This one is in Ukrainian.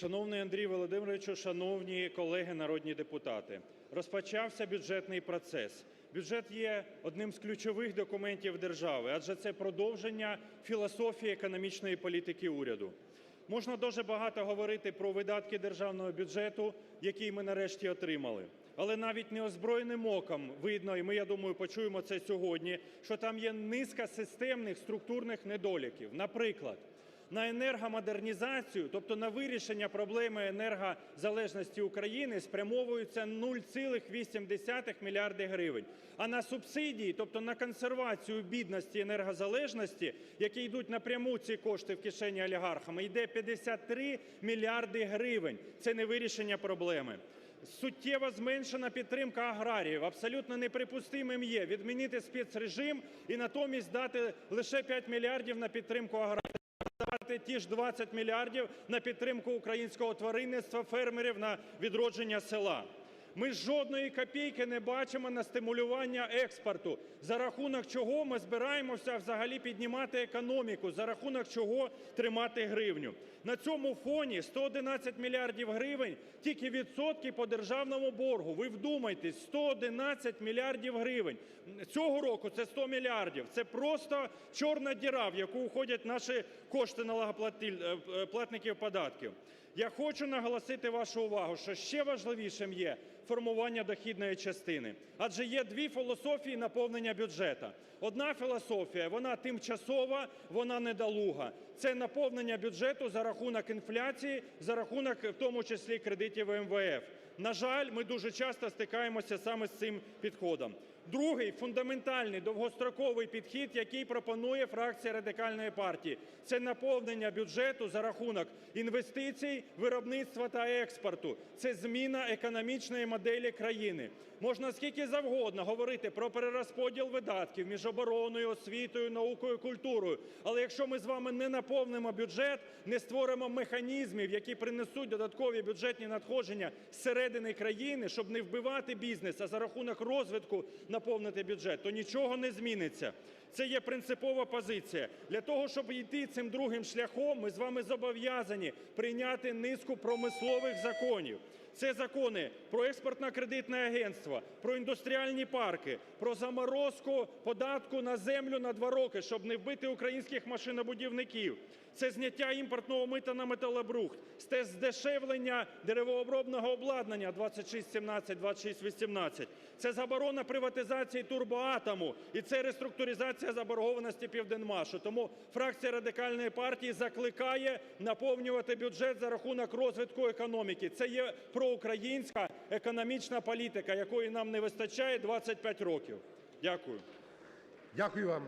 Шановний Андрій Володимировичу, шановні колеги народні депутати! Розпочався бюджетний процес. Бюджет є одним з ключових документів держави, адже це продовження філософії економічної політики уряду. Можна дуже багато говорити про видатки державного бюджету, який ми нарешті отримали. Але навіть неозброєним оком видно, і ми, я думаю, почуємо це сьогодні, що там є низка системних структурних недоліків. Наприклад, на енергомодернізацію, тобто на вирішення проблеми енергозалежності України, спрямовується 0,8 мільярди гривень. А на субсидії, тобто на консервацію бідності енергозалежності, які йдуть напряму ці кошти в кишені олігархам, йде 53 мільярди гривень. Це не вирішення проблеми. Суттєво зменшена підтримка аграріїв. Абсолютно неприпустимим є відмінити спецрежим і натомість дати лише 5 мільярдів на підтримку аграріїв дати ті ж 20 мільярдів на підтримку українського тваринництва, фермерів, на відродження села. Ми жодної копійки не бачимо на стимулювання експорту, за рахунок чого ми збираємося взагалі піднімати економіку, за рахунок чого тримати гривню. На цьому фоні 111 мільярдів гривень – тільки відсотки по державному боргу. Ви вдумайтесь, 111 мільярдів гривень. Цього року це 100 мільярдів. Це просто чорна діра, в яку уходять наші кошти налогоплатників податків. Я хочу наголосити вашу увагу, що ще важливішим є формування дохідної частини, адже є дві філософії наповнення бюджету. Одна філософія, вона тимчасова, вона недолуга. Це наповнення бюджету за рахунок інфляції, за рахунок в тому числі кредитів МВФ. На жаль, ми дуже часто стикаємося саме з цим підходом. Другий фундаментальний довгостроковий підхід, який пропонує фракція Радикальної партії, це наповнення бюджету за рахунок інвестицій, виробництва та експорту. Це зміна економічної моделі країни. Можна скільки завгодно говорити про перерозподіл видатків між обороною, освітою, наукою, культурою, але якщо ми з вами не наповнимо бюджет, не створимо механізмів, які принесуть додаткові бюджетні надходження зсередини країни, щоб не вбивати бізнес, а за рахунок розвитку наповнити бюджет, то нічого не зміниться. Це є принципова позиція. Для того, щоб йти цим другим шляхом, ми з вами зобов'язані прийняти низку промислових законів. Це закони про Експортно-кредитне агентство, про індустріальні парки, про заморозку податку на землю на два роки, щоб не вбити українських машинобудівників. Це зняття імпортного мита на металобрухт, це здешевлення деревообробного обладнання 2617, 2618, це заборона приватизації "Турбоатому" і це реструктуризація заборгованості "Південмашу". Тому фракція Радикальної партії закликає наповнювати бюджет за рахунок розвитку економіки. Це є проукраїнська економічна політика, якої нам не вистачає 25 років. Дякую. Дякую вам.